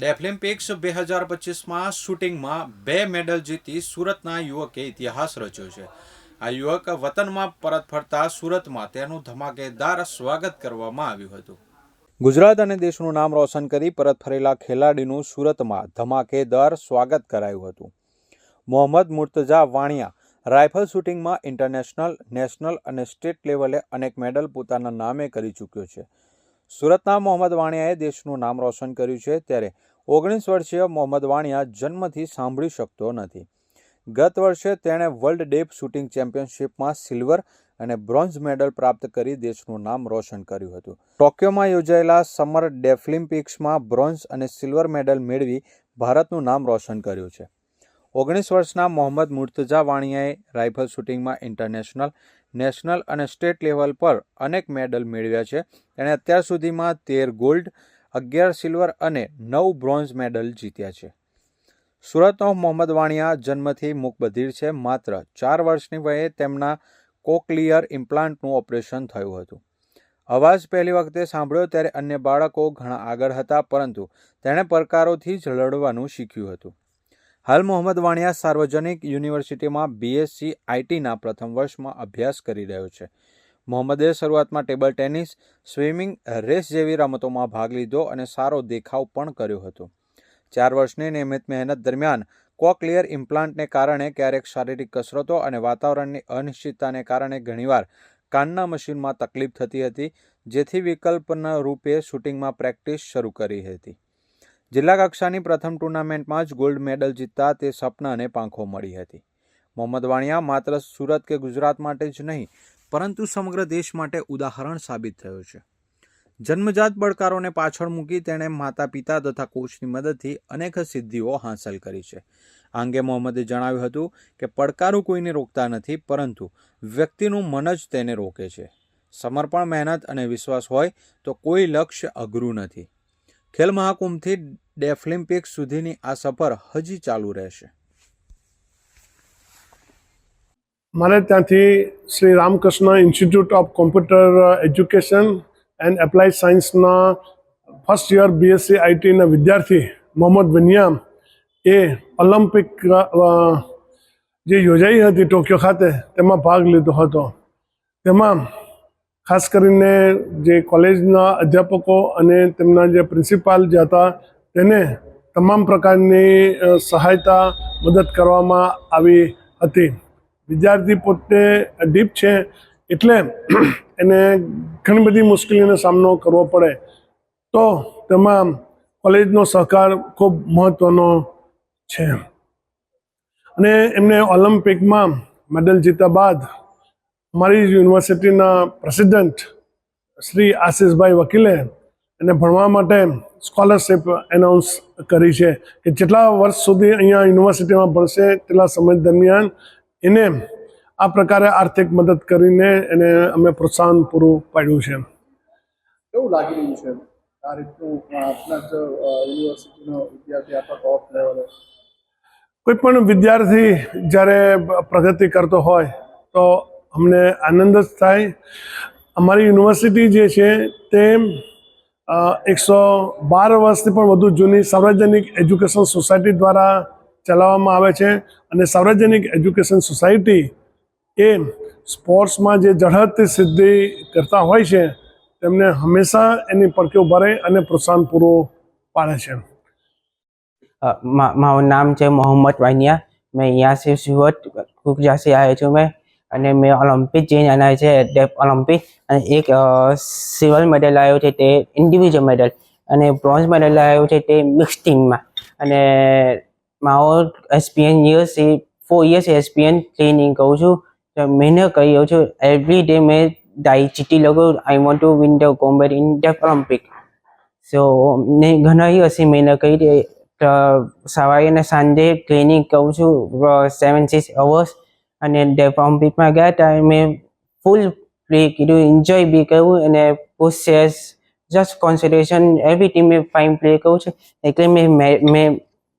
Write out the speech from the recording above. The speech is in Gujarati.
ડેફલિમ્પિક્સ બે હજાર પચીસમાં શૂટિંગમાં બે મેડલ જીતી સુરતના યુવકે ઇતિહાસ રચ્યો છે. આ યુવક વતનમાં પરત ફરતા સુરતમાં તેનું ધમાકેદાર સ્વાગત કરવામાં આવ્યું હતું. ગુજરાત અને દેશનું નામ રોશન કરી પરત ફરેલા ખેલાડીનું સુરતમાં ધમાકેદાર સ્વાગત કરાયું હતું. મોહમ્મદ મુર્તઝા વાણિયા રાઇફલ શૂટિંગમાં ઇન્ટરનેશનલ, નેશનલ અને સ્ટેટ લેવલે અનેક મેડલ પોતાના નામે કરી ચૂક્યો છે. સુરતના મોહમ્મદ વાણિયાએ દેશનું નામ રોશન કર્યું છે ત્યારે ઓગણીસ વર્ષીય મોહમ્મદ વાણિયા જન્મથી સાંભળી શકતો નથી. ગત વર્ષે તેણે વર્લ્ડ ડેપ શૂટિંગ ચેમ્પિયનશિપમાં સિલ્વર અને બ્રોન્ઝ મેડલ પ્રાપ્ત કરી દેશનું નામ રોશન કર્યું હતું. ટોક્યોમાં યોજાયેલા સમર ડેફલિમ્પિક્સમાં બ્રોન્ઝ અને સિલ્વર મેડલ મેળવી ભારતનું નામ રોશન કર્યું છે. ઓગણીસ વર્ષના મોહમ્મદ મુર્તઝા વાણિયાએ રાઇફલ શૂટિંગમાં ઇન્ટરનેશનલ, નેશનલ અને સ્ટેટ લેવલ પર અનેક મેડલ મેળવ્યા છે. તેણે અત્યાર સુધીમાં તેર ગોલ્ડ અગિયાર સિલ્વર અને નવ બ્રોન્ઝ મેડલ જીત્યા છે. સુરતનો મોહમ્મદ વાણિયા જન્મથી મૂકબધિર છે. માત્ર ચાર વર્ષની વયે તેમના કોકલિયર ઇમ્પ્લાન્ટનું ઓપરેશન થયું હતું. અવાજ પહેલી વખતે સાંભળ્યો ત્યારે અન્ય બાળકો ઘણા આગળ હતા, પરંતુ તેણે પડકારોથી જ લડવાનું શીખ્યું હતું. હાલ મોહમ્મદ વાણિયા સાર્વજનિક યુનિવર્સિટીમાં બીએસસી આઈટીના પ્રથમ વર્ષમાં અભ્યાસ કરી રહ્યો છે. મોહમ્મદે શરૂઆતમાં ટેબલ ટેનિસ, સ્વિમિંગ, રેસ જેવી રમતોમાં ભાગ લીધો અને સારો દેખાવ પણ કર્યો હતો. ચાર વર્ષની નિયમિત મહેનત દરમિયાન કોકલિયર ઇમ્પ્લાન્ટને કારણે ક્યારેક શારીરિક કસરતો અને વાતાવરણની અનિશ્ચિતતાને કારણે ઘણીવાર કાનના મશીનમાં તકલીફ થતી હતી, જેથી વિકલ્પના રૂપે શૂટિંગમાં પ્રેક્ટિસ શરૂ કરી હતી. જિલ્લા કક્ષાની પ્રથમ ટુર્નામેન્ટમાં જ ગોલ્ડ મેડલ જીતતા તે સપનાને પાંખો મળી હતી. મોહમ્મદ વાણિયા માત્ર સુરત કે ગુજરાત માટે જ નહીં, પરંતુ સમગ્ર દેશ માટે ઉદાહરણ સાબિત થયો છે. જન્મજાત પડકારોને પાછળ મૂકી તેણે માતા પિતા તથા કોચની મદદથી અનેક સિદ્ધિઓ હાંસલ કરી છે. આ અંગે મોહમ્મદે જણાવ્યું હતું કે, પડકારો કોઈને રોકતા નથી, પરંતુ વ્યક્તિનું મન જ તેને રોકે છે. સમર્પણ, મહેનત અને વિશ્વાસ હોય તો કોઈ લક્ષ્ય અઘરું નથી. ખેલ મહાકુંભથી ડેફલિમ્પિક્સ સુધીની આ સફર હજી ચાલુ રહેશે. મારે ત્યાંથી Shri Ramakrishna institute of computer education and applied સાયન્સના ફર્સ્ટ યર બીએસસી આઈટીના વિદ્યાર્થી મોહમ્મદ વનિયા એ ઓલિમ્પિક જે યોજાઈ હતી ટોક્યો ખાતે, તેમાં ભાગ લીધો હતો. તેમાં ખાસ કરીને જે કોલેજના અધ્યાપકો અને તેમના જે પ્રિન્સિપાલ જે હતા, તેને તમામ પ્રકારની સહાયતા મદદ કરવામાં આવી હતી. વિદ્યાર્થી પોતે ડીપ છે, એટલે એને ઘણી બધી મુશ્કેલીનો સામનો કરવો પડે. તો તેમાં કોલેજનો સહકાર ખૂબ મહત્ત્વનો છે. અને એમને ઓલિમ્પિકમાં મેડલ જીત્યા બાદ મારી યુનિવર્સિટીના પ્રેસિડેન્ટ શ્રી આશિષભાઈ વકીલે એને ભણવા માટે સ્કોલરશિપ એનાઉન્સ કરી છે કે જેટલા વર્ષ સુધી અહીંયા યુનિવર્સિટીમાં ભણશે, તેટલા સમય દરમિયાન એને આ પ્રકારે આર્થિક મદદ કરીને એને અમે પ્રોત્સાહન પૂરું પાડ્યું છે. કેવું લાગી રહ્યું છે? આ રીતનું અ, જ યુનિવર્સિટીનો વિદ્યાર્થી આટલા ટોપ લેવલે કોઈ પણ વિદ્યાર્થી જ્યારે પ્રગતિ કરતો હોય તો અમને આનંદ જ થાય. અમારી યુનિવર્સિટી જે છે તે એકસો બાર વર્ષથી પણ વધુ જૂની સાર્વજનિક એજ્યુકેશન સોસાયટી દ્વારા ચલાવવામાં આવે છે અને સાર્વજનિક એજ્યુકેશન સોસાયટી એ સ્પોર્ટ્સમાં જે ઝડપથી સિદ્ધિ કરતા હોય છે, તેમને હંમેશા એની પડખે ભરે અને પ્રોત્સાહન પૂરું પાડે છે. મારું નામ છે મોહમ્મદ વાનિયા. મેં અહીંયા સે સુરત ગુજરાત આવ્યો છું મેં. અને મેં ઓલિમ્પિક જઈને આના છે ડેપ ઓલિમ્પિક. અને એક સિવલ મેડલ આવ્યો છે તે, ઇન્ડિવિજ્યુઅલ મેડલ. અને બ્રોન્ઝ મેડલ આવ્યો છે તે મિક્સ ટીમમાં. અને મારો એસપીએન યર્સ એ ફોર યર્સ એસપીએન ટ્રેનિંગ કહું છું. મહેનત કરી રહ્યો છું. એવરી ડે મેં ડાઈ ચીટી લગો I want to win the combat in the Olympic so મેં ઘણા દિવસથી મહેનત કરી સવારે અને સાંજે ટ્રેનિંગ કરું છું. સેવન સિક્સ અવર્સ અને ડેફ ઓલિમ્પિકમાં ગયા હતા. મેં ફૂલ પ્લે કીધું એન્જોય બી કર્યું. અને પ્રોસેસ જસ્ટ કોન્સન્ટ્રેશન એવરી ટીમે મેં ફાઇન પ્લે કર્યું છે. એટલે મેં મેં